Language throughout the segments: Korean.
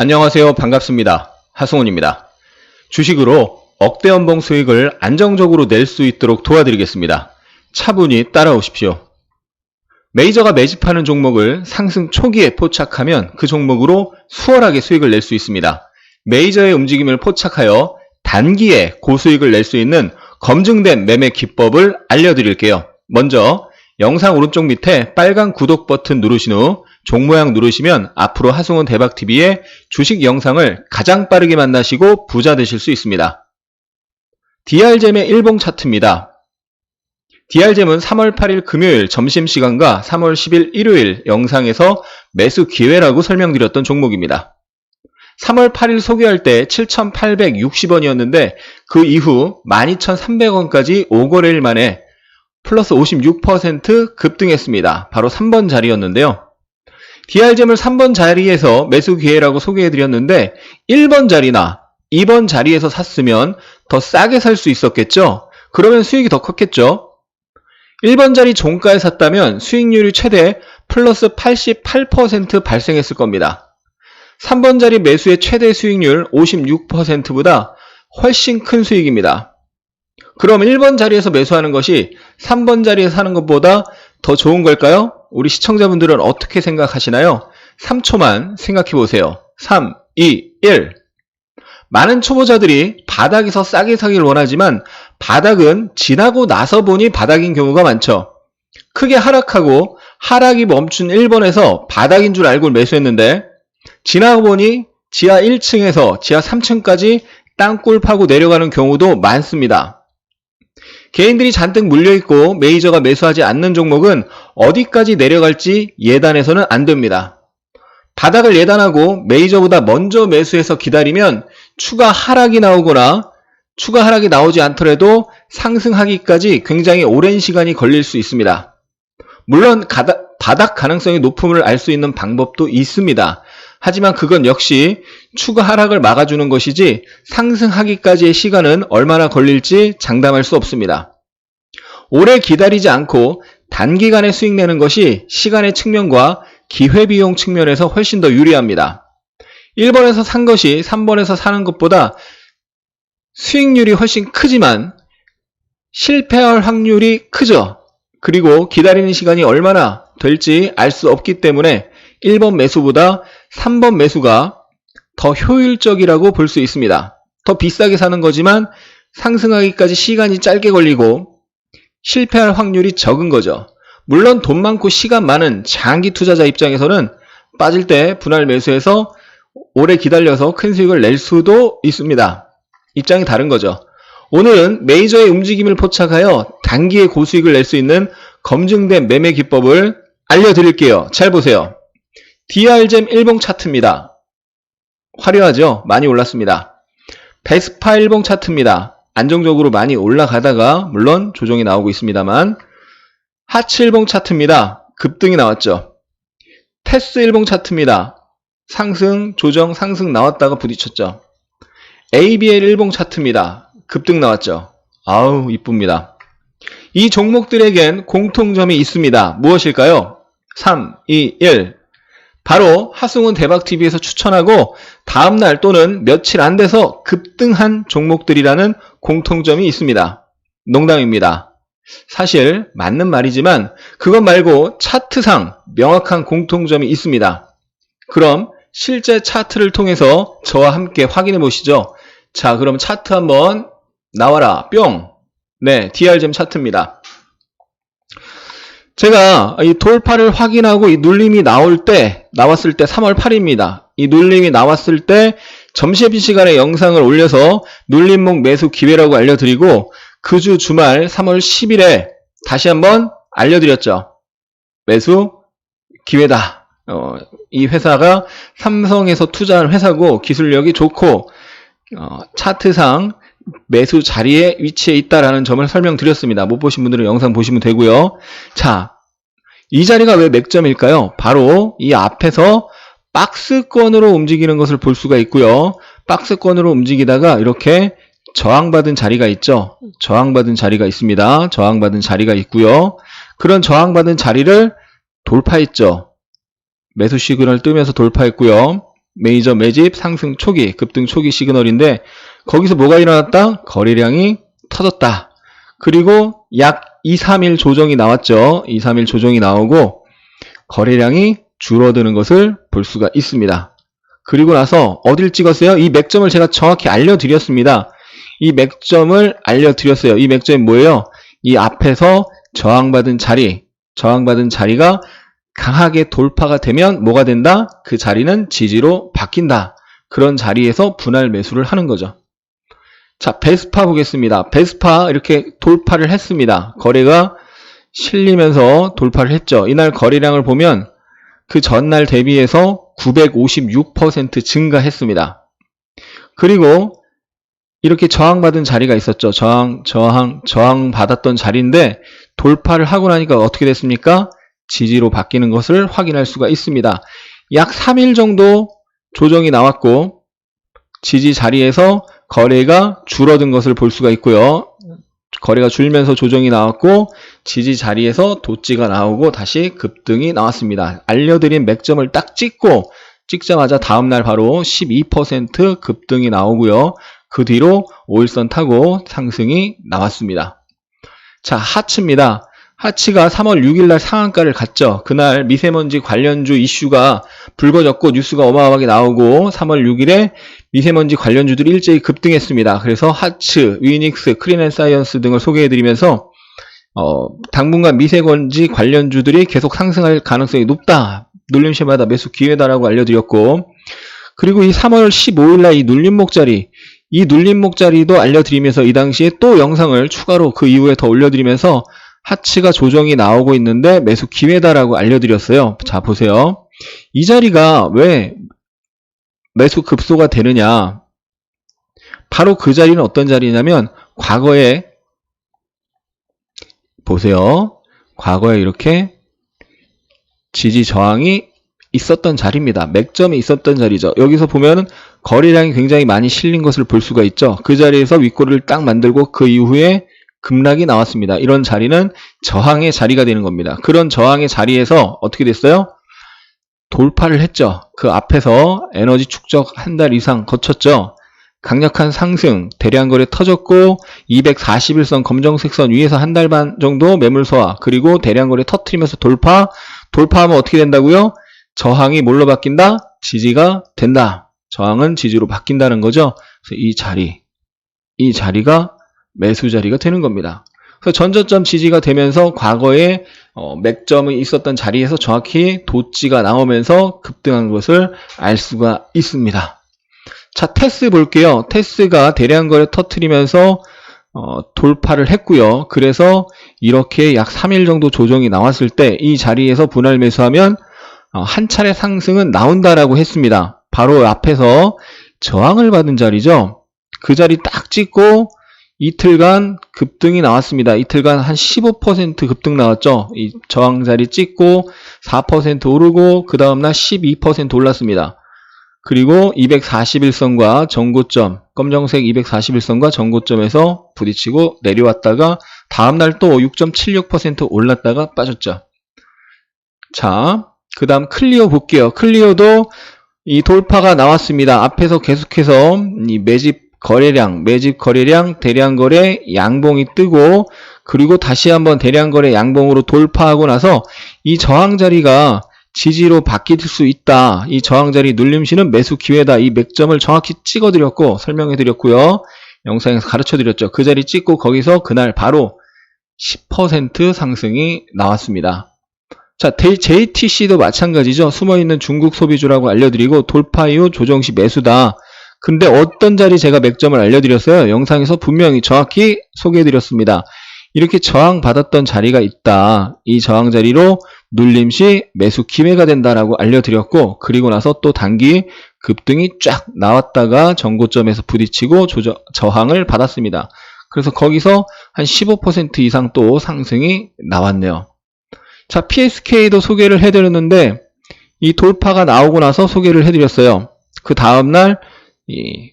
안녕하세요. 반갑습니다. 하승훈입니다. 주식으로 억대 연봉 수익을 안정적으로 낼 수 있도록 도와드리겠습니다. 차분히 따라오십시오. 메이저가 매집하는 종목을 상승 초기에 포착하면 그 종목으로 수월하게 수익을 낼 수 있습니다. 메이저의 움직임을 포착하여 단기에 고수익을 낼 수 있는 검증된 매매 기법을 알려드릴게요. 먼저 영상 오른쪽 밑에 빨간 구독 버튼 누르신 후 종 모양 누르시면 앞으로 하승훈 대박TV의 주식 영상을 가장 빠르게 만나시고 부자 되실 수 있습니다. DR잼의 일봉 차트입니다. DR잼은 3월 8일 금요일 점심시간과 3월 10일 일요일 영상에서 매수 기회라고 설명드렸던 종목입니다. 3월 8일 소개할 때 7,860원이었는데 그 이후 12,300원까지 5거래일 만에 플러스 56% 급등했습니다. 바로 3번 자리였는데요. DR잼을 3번 자리에서 매수 기회라고 소개해드렸는데 1번 자리나 2번 자리에서 샀으면 더 싸게 살 수 있었겠죠? 그러면 수익이 더 컸겠죠? 1번 자리 종가에 샀다면 수익률이 최대 플러스 88% 발생했을 겁니다. 3번 자리 매수의 최대 수익률 56%보다 훨씬 큰 수익입니다. 그럼 1번 자리에서 매수하는 것이 3번 자리에 사는 것보다 더 좋은 걸까요? 우리 시청자분들은 어떻게 생각하시나요? 3초만 생각해 보세요. 3, 2, 1. 많은 초보자들이 바닥에서 싸게 사기를 원하지만 바닥은 지나고 나서 보니 바닥인 경우가 많죠. 크게 하락하고 하락이 멈춘 1번에서 바닥인 줄 알고 매수했는데 지나고 보니 지하 1층에서 지하 3층까지 땅굴 파고 내려가는 경우도 많습니다. 개인들이 잔뜩 물려있고 메이저가 매수하지 않는 종목은 어디까지 내려갈지 예단해서는 안 됩니다. 바닥을 예단하고 메이저보다 먼저 매수해서 기다리면 추가 하락이 나오거나 추가 하락이 나오지 않더라도 상승하기까지 굉장히 오랜 시간이 걸릴 수 있습니다. 물론 가다, 바닥 가능성이 높음을 알 수 있는 방법도 있습니다. 하지만 그건 역시 추가 하락을 막아주는 것이지 상승하기까지의 시간은 얼마나 걸릴지 장담할 수 없습니다. 오래 기다리지 않고 단기간에 수익 내는 것이 시간의 측면과 기회비용 측면에서 훨씬 더 유리합니다. 1번에서 산 것이 3번에서 사는 것보다 수익률이 훨씬 크지만 실패할 확률이 크죠. 그리고 기다리는 시간이 얼마나 될지 알 수 없기 때문에 1번 매수보다 3번 매수가 더 효율적이라고 볼 수 있습니다. 더 비싸게 사는 거지만 상승하기까지 시간이 짧게 걸리고 실패할 확률이 적은 거죠. 물론 돈 많고 시간 많은 장기 투자자 입장에서는 빠질 때 분할 매수해서 오래 기다려서 큰 수익을 낼 수도 있습니다. 입장이 다른 거죠. 오늘은 메이저의 움직임을 포착하여 단기에 고수익을 낼 수 있는 검증된 매매 기법을 알려드릴게요. 잘 보세요. DR잼 일봉 차트입니다. 화려하죠? 많이 올랐습니다. 베스파 일봉 차트입니다. 안정적으로 많이 올라가다가 물론 조정이 나오고 있습니다만 하츠 일봉 차트입니다. 급등이 나왔죠. 테스 일봉 차트입니다. 상승, 조정, 상승 나왔다가 부딪혔죠. ABL 일봉 차트입니다. 급등 나왔죠. 아우 이쁩니다. 이 종목들에겐 공통점이 있습니다. 무엇일까요? 3, 2, 1. 바로 하승훈 대박TV에서 추천하고 다음날 또는 며칠 안 돼서 급등한 종목들이라는 공통점이 있습니다. 농담입니다. 사실 맞는 말이지만 그것 말고 차트상 명확한 공통점이 있습니다. 그럼 실제 차트를 통해서 저와 함께 확인해 보시죠. 자, 그럼 차트 한번 나와라. 뿅. 네, DR잼 차트입니다. 제가 이 돌파를 확인하고 이 눌림이 나올 때, 나왔을 때 3월 8일입니다. 이 눌림이 나왔을 때 점심 시간에 영상을 올려서 눌림목 매수 기회라고 알려드리고 그 주 주말 3월 10일에 다시 한번 알려드렸죠. 매수 기회다. 어, 이 회사가 삼성에서 투자한 회사고 기술력이 좋고 어, 차트상 매수 자리에 위치해 있다라는 점을 설명드렸습니다. 못 보신 분들은 영상 보시면 되고요. 자, 이 자리가 왜 맥점일까요? 바로 이 앞에서 박스권으로 움직이는 것을 볼 수가 있고요. 박스권으로 움직이다가 이렇게 저항받은 자리가 있죠. 저항받은 자리가 있습니다. 저항받은 자리가 있고요. 그런 저항받은 자리를 돌파했죠. 매수 시그널 뜨면서 돌파했고요. 메이저 매집 상승 초기, 급등 초기 시그널인데 거기서 뭐가 일어났다? 거래량이 터졌다. 그리고 약 2, 3일 조정이 나왔죠. 2, 3일 조정이 나오고 거래량이 줄어드는 것을 볼 수가 있습니다. 그리고 나서 어딜 찍었어요? 이 맥점을 제가 정확히 알려드렸습니다. 이 맥점을 알려드렸어요. 이 맥점이 뭐예요? 이 앞에서 저항받은 자리, 저항받은 자리가 강하게 돌파가 되면 뭐가 된다? 그 자리는 지지로 바뀐다. 그런 자리에서 분할 매수를 하는 거죠. 자, 베스파 보겠습니다. 베스파 이렇게 돌파를 했습니다. 거래가 실리면서 돌파를 했죠. 이날 거래량을 보면 그 전날 대비해서 956% 증가했습니다. 그리고 이렇게 저항받은 자리가 있었죠. 저항, 저항, 저항 받았던 자리인데 돌파를 하고 나니까 어떻게 됐습니까? 지지로 바뀌는 것을 확인할 수가 있습니다. 약 3일 정도 조정이 나왔고 지지 자리에서 거래가 줄어든 것을 볼 수가 있고요. 거래가 줄면서 조정이 나왔고 지지 자리에서 도지가 나오고 다시 급등이 나왔습니다. 알려드린 맥점을 딱 찍고 찍자마자 다음날 바로 12% 급등이 나오고요. 그 뒤로 5일선 타고 상승이 나왔습니다. 자, 하츠입니다. 하츠가 3월 6일날 상한가를 갔죠. 그날 미세먼지 관련주 이슈가 불거졌고 뉴스가 어마어마하게 나오고 3월 6일에 미세먼지 관련주들이 일제히 급등했습니다. 그래서 하츠, 위닉스, 크린앤사이언스 등을 소개해드리면서 어, 당분간 미세먼지 관련주들이 계속 상승할 가능성이 높다. 눌림시마다 매수 기회다라고 알려드렸고 그리고 이 3월 15일날 이 눌림목 자리 이 눌림목 자리도 알려드리면서 이 당시에 또 영상을 추가로 그 이후에 더 올려드리면서 하츠가 조정이 나오고 있는데 매수 기회다라고 알려드렸어요. 자 보세요. 이 자리가 왜 매수 급소가 되느냐? 바로 그 자리는 어떤 자리냐면 과거에 보세요. 과거에 이렇게 지지 저항이 있었던 자리입니다. 맥점이 있었던 자리죠. 여기서 보면 거래량이 굉장히 많이 실린 것을 볼 수가 있죠. 그 자리에서 윗꼬리를 딱 만들고 그 이후에 급락이 나왔습니다. 이런 자리는 저항의 자리가 되는 겁니다. 그런 저항의 자리에서 어떻게 됐어요? 돌파를 했죠. 그 앞에서 에너지 축적 한 달 이상 거쳤죠. 강력한 상승, 대량 거래 터졌고 241선 검정색 선 위에서 한 달 반 정도 매물 소화, 그리고 대량 거래 터트리면서 돌파, 돌파하면 어떻게 된다고요? 저항이 뭘로 바뀐다? 지지가 된다. 저항은 지지로 바뀐다는 거죠. 그래서 이 자리, 이 자리가 매수 자리가 되는 겁니다. 그래서 전저점 지지가 되면서 과거에 어, 맥점이 있었던 자리에서 정확히 도지가 나오면서 급등한 것을 알 수가 있습니다. 자, 테스 볼게요. 테스가 대량 거래 터트리면서 어, 돌파를 했고요. 그래서 이렇게 약 3일 정도 조정이 나왔을 때 이 자리에서 분할 매수하면 어, 한 차례 상승은 나온다라고 했습니다. 바로 앞에서 저항을 받은 자리죠. 그 자리 딱 찍고 이틀간 급등이 나왔습니다. 이틀간 한 15% 급등 나왔죠. 이 저항 자리 찍고 4% 오르고 그 다음날 12% 올랐습니다. 그리고 241선과 전고점, 검정색 241선과 전고점에서 부딪히고 내려왔다가 다음날 또 6.76% 올랐다가 빠졌죠. 자, 그 다음 클리어 볼게요. 클리어도 이 돌파가 나왔습니다. 앞에서 계속해서 이 매집 거래량, 매집 거래량, 대량 거래, 양봉이 뜨고 그리고 다시 한번 대량 거래 양봉으로 돌파하고 나서 이 저항 자리가 지지로 바뀔 수 있다. 이 저항 자리 눌림시는 매수 기회다. 이 맥점을 정확히 찍어 드렸고 설명해 드렸고요. 영상에서 가르쳐 드렸죠. 그 자리 찍고 거기서 그날 바로 10% 상승이 나왔습니다. 자, JTC도 마찬가지죠. 숨어있는 중국 소비주라고 알려드리고 돌파 이후 조정시 매수다. 근데 어떤 자리 제가 맥점을 알려드렸어요. 영상에서 분명히 정확히 소개해드렸습니다. 이렇게 저항받았던 자리가 있다. 이 저항 자리로 눌림 시 매수 기회가 된다라고 알려드렸고 그리고 나서 또 단기 급등이 쫙 나왔다가 전고점에서 부딪히고 조저, 저항을 받았습니다. 그래서 거기서 한 15% 이상 또 상승이 나왔네요. 자, PSK도 소개를 해드렸는데 이 돌파가 나오고 나서 소개를 해드렸어요. 그 다음날 이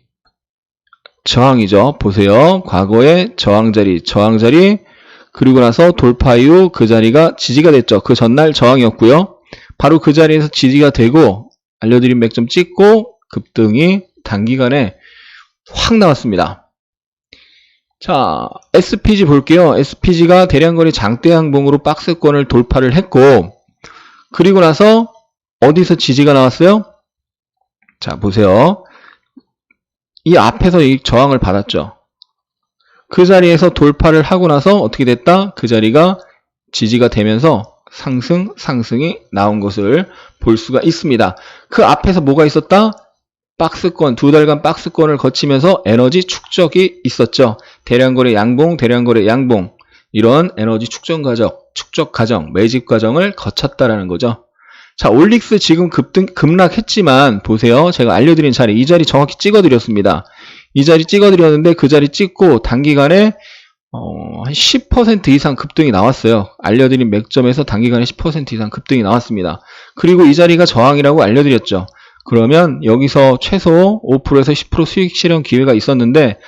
저항이죠. 보세요. 과거의 저항 자리, 저항 자리, 그리고 나서 돌파 이후 그 자리가 지지가 됐죠. 그 전날 저항이었고요. 바로 그 자리에서 지지가 되고 알려드린 맥점 찍고 급등이 단기간에 확 나왔습니다. 자, SPG 볼게요. SPG가 대량거래 장대 항봉으로 박스권을 돌파를 했고, 그리고 나서 어디서 지지가 나왔어요? 자, 보세요. 이 앞에서 이 저항을 받았죠. 그 자리에서 돌파를 하고 나서 어떻게 됐다? 그 자리가 지지가 되면서 상승, 상승이 나온 것을 볼 수가 있습니다. 그 앞에서 뭐가 있었다? 박스권, 두 달간 박스권을 거치면서 에너지 축적이 있었죠. 대량거래 양봉, 대량거래 양봉. 이런 에너지 축적 과정, 축적 과정, 매집 과정을 거쳤다라는 거죠. 자, 올릭스 지금 급등, 급락했지만, 보세요. 제가 알려드린 자리, 이 자리 정확히 찍어드렸습니다. 이 자리 찍어드렸는데, 그 자리 찍고, 단기간에, 어, 한 10% 이상 급등이 나왔어요. 알려드린 맥점에서 단기간에 10% 이상 급등이 나왔습니다. 그리고 이 자리가 저항이라고 알려드렸죠. 그러면 여기서 최소 5%에서 10% 수익 실현 기회가 있었는데,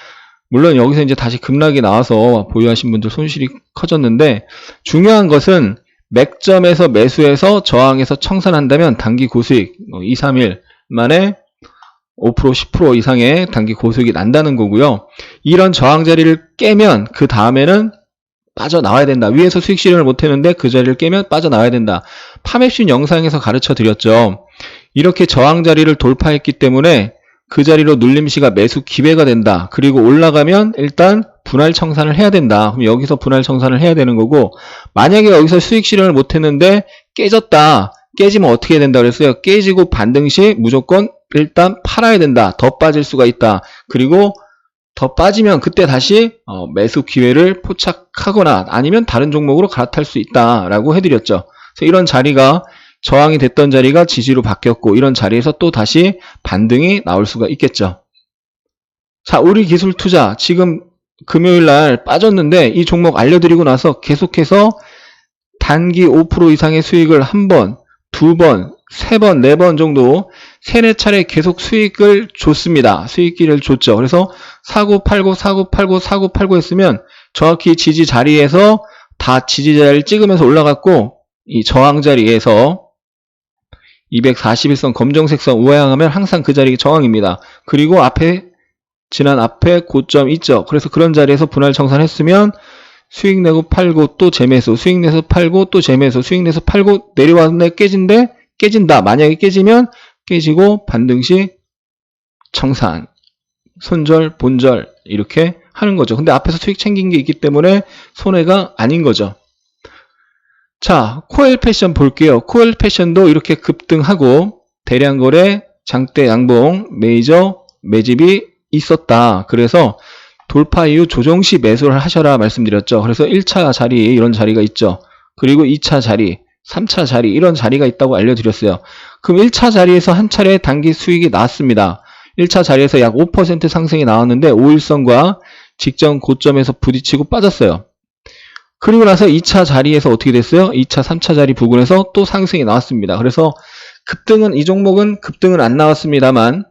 물론 여기서 이제 다시 급락이 나와서 보유하신 분들 손실이 커졌는데, 중요한 것은 맥점에서 매수해서 저항에서 청산한다면 단기 고수익 2, 3일 만에 5% 10% 이상의 단기 고수익이 난다는 거고요. 이런 저항 자리를 깨면 그 다음에는 빠져나와야 된다. 위에서 수익 실현을 못했는데 그 자리를 깨면 빠져나와야 된다. 파맵신 영상에서 가르쳐 드렸죠. 이렇게 저항 자리를 돌파했기 때문에 그 자리로 눌림시가 매수 기회가 된다. 그리고 올라가면 일단 분할 청산을 해야 된다. 그럼 여기서 분할 청산을 해야 되는 거고 만약에 여기서 수익 실현을 못 했는데 깨졌다. 깨지면 어떻게 된다 그랬어요? 깨지고 반등 시 무조건 일단 팔아야 된다. 더 빠질 수가 있다. 그리고 더 빠지면 그때 다시 어, 매수 기회를 포착하거나 아니면 다른 종목으로 갈아탈 수 있다라고 해드렸죠. 그래서 이런 자리가 저항이 됐던 자리가 지지로 바뀌었고 이런 자리에서 또 다시 반등이 나올 수가 있겠죠. 자, 우리 기술 투자 지금 금요일 날 빠졌는데 이 종목 알려드리고 나서 계속해서 단기 5% 이상의 수익을 한 번, 두 번, 세 번, 네 번 정도 세네 차례 계속 수익을 줬습니다. 수익기를 줬죠. 그래서 사고 팔고 사고 팔고 사고 팔고 했으면 정확히 지지 자리에서 다 지지 자리를 찍으면서 올라갔고 이 저항 자리에서 241선 검정색 선 우하향하면 항상 그 자리 저항입니다. 그리고 앞에 지난 앞에 고점 있죠. 그래서 그런 자리에서 분할 청산했으면 수익 내고 팔고 또 재매수, 수익 내서 팔고 또 재매수, 수익 내서 팔고 내려왔는데 깨진데 깨진다. 만약에 깨지면 깨지고 반등 시 청산, 손절, 본절 이렇게 하는 거죠. 근데 앞에서 수익 챙긴 게 있기 때문에 손해가 아닌 거죠. 자, 코엘 패션 볼게요. 코엘 패션도 이렇게 급등하고 대량 거래, 장대 양봉, 메이저 매집이 있었다. 그래서 돌파 이후 조정 시 매수를 하셔라 말씀드렸죠. 그래서 1차 자리 이런 자리가 있죠. 그리고 2차 자리, 3차 자리 이런 자리가 있다고 알려드렸어요. 그럼 1차 자리에서 한 차례 단기 수익이 나왔습니다. 1차 자리에서 약 5% 상승이 나왔는데 5일선과 직전 고점에서 부딪히고 빠졌어요. 그리고 나서 2차 자리에서 어떻게 됐어요? 2차, 3차 자리 부근에서 또 상승이 나왔습니다. 그래서 급등은 이 종목은 급등은 안 나왔습니다만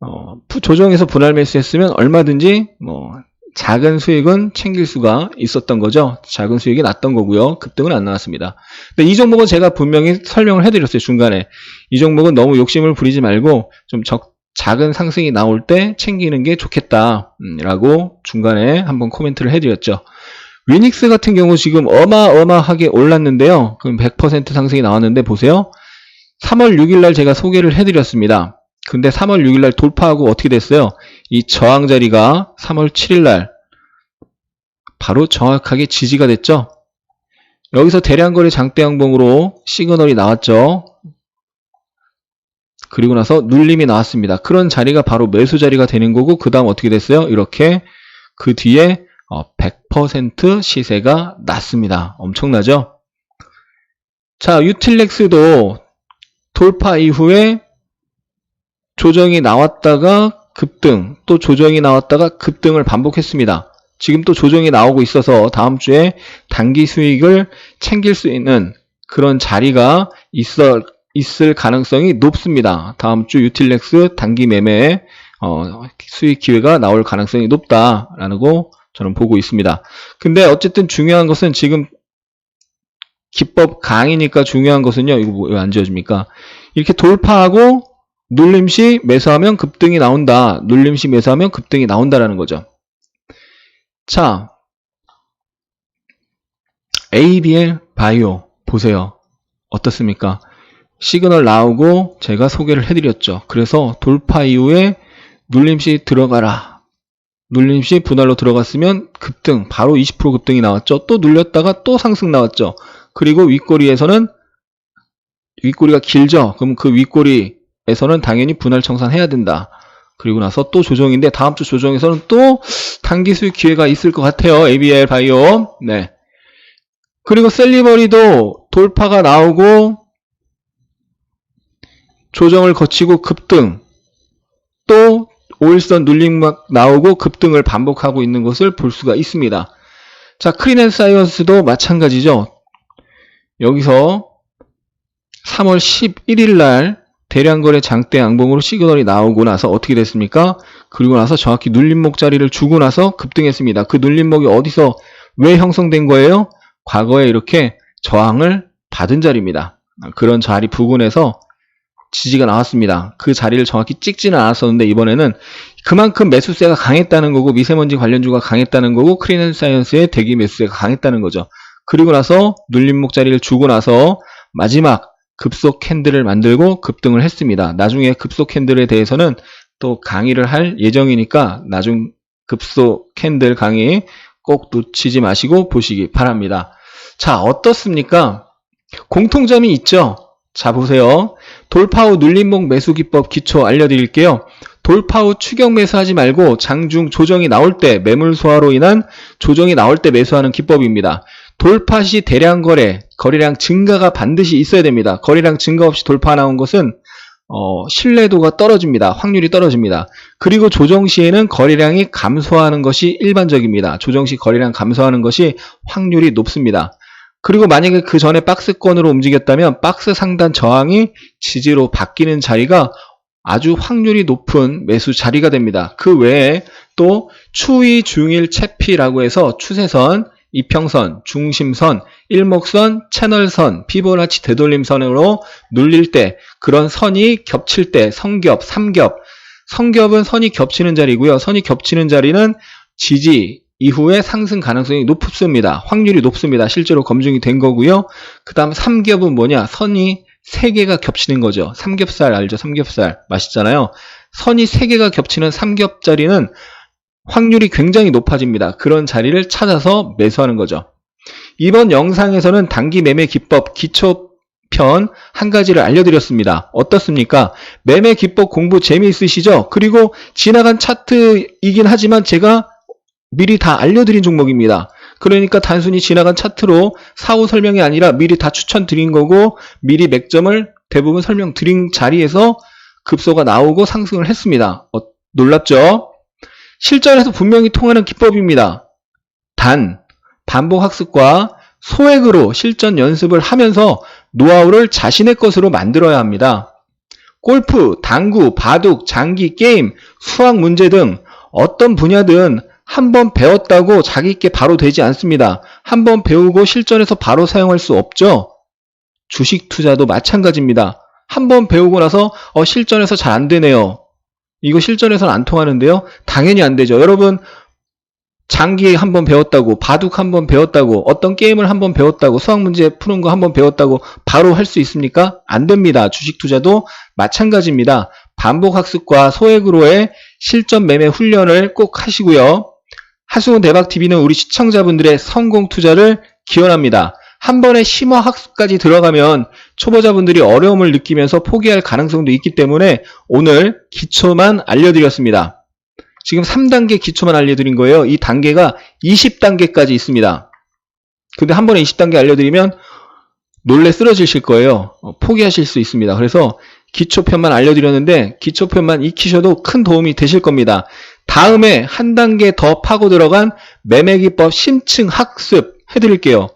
어, 조정에서 분할 매수했으면 얼마든지 뭐 작은 수익은 챙길 수가 있었던 거죠. 작은 수익이 났던 거고요. 급등은 안 나왔습니다. 근데 이 종목은 제가 분명히 설명을 해드렸어요. 중간에 이 종목은 너무 욕심을 부리지 말고 좀 적, 작은 상승이 나올 때 챙기는 게 좋겠다라고 중간에 한번 코멘트를 해드렸죠. 위닉스 같은 경우 지금 어마어마하게 올랐는데요. 그럼 100% 상승이 나왔는데 보세요. 3월 6일 날 제가 소개를 해드렸습니다. 근데 3월 6일 날 돌파하고 어떻게 됐어요? 이 저항 자리가 3월 7일 날 바로 정확하게 지지가 됐죠. 여기서 대량거래 장대 양봉으로 시그널이 나왔죠. 그리고 나서 눌림이 나왔습니다. 그런 자리가 바로 매수 자리가 되는 거고 그 다음 어떻게 됐어요? 이렇게 그 뒤에 100% 시세가 났습니다. 엄청나죠? 자, 유틸렉스도 돌파 이후에 조정이 나왔다가 급등, 또 조정이 나왔다가 급등을 반복했습니다. 지금 또 조정이 나오고 있어서 다음 주에 단기 수익을 챙길 수 있는 그런 자리가 있어, 있을 가능성이 높습니다. 다음 주 유틸렉스 단기 매매 어, 수익 기회가 나올 가능성이 높다라고 저는 보고 있습니다. 근데 어쨌든 중요한 것은 지금 기법 강의니까 중요한 것은요. 이거 왜 안 지워집니까? 이렇게 돌파하고 눌림시 매수하면 급등이 나온다. 눌림시 매수하면 급등이 나온다라는 거죠. 자, ABL 바이오 보세요. 어떻습니까? 시그널 나오고 제가 소개를 해드렸죠. 그래서 돌파 이후에 눌림시 들어가라. 눌림시 분할로 들어갔으면 급등, 바로 20% 급등이 나왔죠. 또 눌렸다가 또 상승 나왔죠. 그리고 윗꼬리에서는 윗꼬리가 길죠. 그럼 그 윗꼬리에서는 당연히 분할 청산해야 된다. 그리고 나서 또 조정인데 다음 주 조정에서는 또 단기 수익 기회가 있을 것 같아요. ABL 바이오. 네. 그리고 셀리버리도 돌파가 나오고 조정을 거치고 급등 또 5일선 눌림막 나오고 급등을 반복하고 있는 것을 볼 수가 있습니다. 자, 크리넨 사이언스도 마찬가지죠. 여기서 3월 11일 날 대량거래 장대 양봉으로 시그널이 나오고 나서 어떻게 됐습니까? 그리고 나서 정확히 눌림목 자리를 주고 나서 급등했습니다. 그 눌림목이 어디서 왜 형성된 거예요? 과거에 이렇게 저항을 받은 자리입니다. 그런 자리 부근에서 지지가 나왔습니다. 그 자리를 정확히 찍지는 않았었는데 이번에는 그만큼 매수세가 강했다는 거고 미세먼지 관련주가 강했다는 거고 크리넨 사이언스의 대기 매수세가 강했다는 거죠. 그리고 나서 눌림목 자리를 주고 나서 마지막 급속 캔들을 만들고 급등을 했습니다. 나중에 급속 캔들에 대해서는 또 강의를 할 예정이니까 나중 급속 캔들 강의 꼭 놓치지 마시고 보시기 바랍니다. 자, 어떻습니까? 공통점이 있죠? 자, 보세요. 돌파 후 눌림목 매수 기법 기초 알려드릴게요. 돌파 후 추격 매수하지 말고 장중 조정이 나올 때 매물 소화로 인한 조정이 나올 때 매수하는 기법입니다. 돌파 시 대량 거래, 거래량 증가가 반드시 있어야 됩니다. 거래량 증가 없이 돌파 나온 것은 어, 신뢰도가 떨어집니다. 확률이 떨어집니다. 그리고 조정 시에는 거래량이 감소하는 것이 일반적입니다. 조정 시 거래량 감소하는 것이 확률이 높습니다. 그리고 만약에 그 전에 박스권으로 움직였다면 박스 상단 저항이 지지로 바뀌는 자리가 아주 확률이 높은 매수 자리가 됩니다. 그 외에 또 추이 중일 채피라고 해서 추세선, 이평선, 중심선, 일목선, 채널선, 피보나치 되돌림선으로 눌릴 때 그런 선이 겹칠 때 성겹, 삼겹, 성겹은 선이 겹치는 자리고요. 선이 겹치는 자리는 지지 이후에 상승 가능성이 높습니다. 확률이 높습니다. 실제로 검증이 된 거고요. 그 다음 삼겹은 뭐냐? 선이 세 개가 겹치는 거죠. 삼겹살 알죠? 삼겹살 맛있잖아요. 선이 세 개가 겹치는 삼겹 자리는 확률이 굉장히 높아집니다. 그런 자리를 찾아서 매수하는 거죠. 이번 영상에서는 단기 매매 기법 기초 편 한 가지를 알려드렸습니다. 어떻습니까? 매매 기법 공부 재미있으시죠? 그리고 지나간 차트이긴 하지만 제가 미리 다 알려드린 종목입니다. 그러니까 단순히 지나간 차트로 사후 설명이 아니라 미리 다 추천드린 거고 미리 맥점을 대부분 설명드린 자리에서 급소가 나오고 상승을 했습니다. 어, 놀랍죠? 실전에서 분명히 통하는 기법입니다. 단, 반복 학습과 소액으로 실전 연습을 하면서 노하우를 자신의 것으로 만들어야 합니다. 골프, 당구, 바둑, 장기, 게임, 수학 문제 등 어떤 분야든 한 번 배웠다고 자기께 바로 되지 않습니다. 한 번 배우고 실전에서 바로 사용할 수 없죠? 주식 투자도 마찬가지입니다. 한 번 배우고 나서 어, 실전에서 잘 안 되네요. 이거 실전에서는 안 통하는데요. 당연히 안 되죠. 여러분 장기 한 번 배웠다고 바둑 한 번 배웠다고 어떤 게임을 한 번 배웠다고 수학 문제 푸는 거 한 번 배웠다고 바로 할 수 있습니까? 안 됩니다. 주식 투자도 마찬가지입니다. 반복 학습과 소액으로의 실전 매매 훈련을 꼭 하시고요. 하수원 대박TV는 우리 시청자분들의 성공 투자를 기원합니다. 한 번에 심화 학습까지 들어가면 초보자분들이 어려움을 느끼면서 포기할 가능성도 있기 때문에 오늘 기초만 알려드렸습니다. 지금 3단계 기초만 알려드린 거예요. 이 단계가 20단계까지 있습니다. 근데 한 번에 20단계 알려드리면 놀래 쓰러지실 거예요. 어, 포기하실 수 있습니다. 그래서 기초편만 알려드렸는데 기초편만 익히셔도 큰 도움이 되실 겁니다. 다음에 한 단계 더 파고 들어간 매매기법 심층 학습 해드릴게요.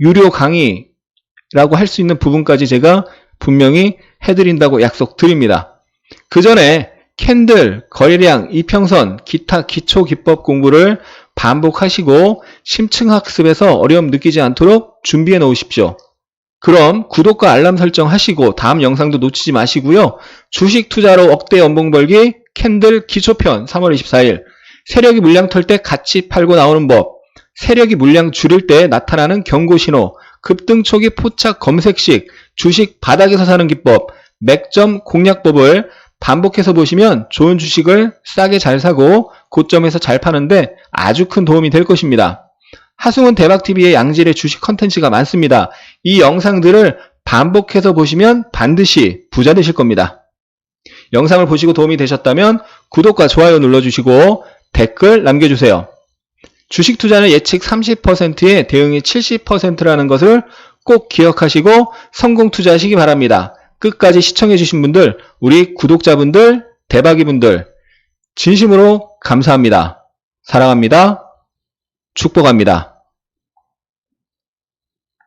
유료 강의라고 할 수 있는 부분까지 제가 분명히 해드린다고 약속드립니다. 그 전에 캔들, 거래량, 이평선, 기타 기초 기법 공부를 반복하시고 심층 학습에서 어려움 느끼지 않도록 준비해 놓으십시오. 그럼 구독과 알람 설정 하시고 다음 영상도 놓치지 마시고요. 주식 투자로 억대 연봉 벌기 캔들 기초편 3월 24일 세력이 물량 털 때 같이 팔고 나오는 법 세력이 물량 줄일 때 나타나는 경고 신호 급등 초기 포착 검색식 주식 바닥에서 사는 기법 맥점 공략법을 반복해서 보시면 좋은 주식을 싸게 잘 사고 고점에서 잘 파는데 아주 큰 도움이 될 것입니다. 하승훈 대박TV의 양질의 주식 컨텐츠가 많습니다. 이 영상들을 반복해서 보시면 반드시 부자 되실 겁니다. 영상을 보시고 도움이 되셨다면 구독과 좋아요 눌러주시고 댓글 남겨주세요. 주식 투자는 예측 30%에 대응이 70%라는 것을 꼭 기억하시고 성공 투자하시기 바랍니다. 끝까지 시청해주신 분들, 우리 구독자분들, 대박이분들, 진심으로 감사합니다. 사랑합니다. 축복합니다.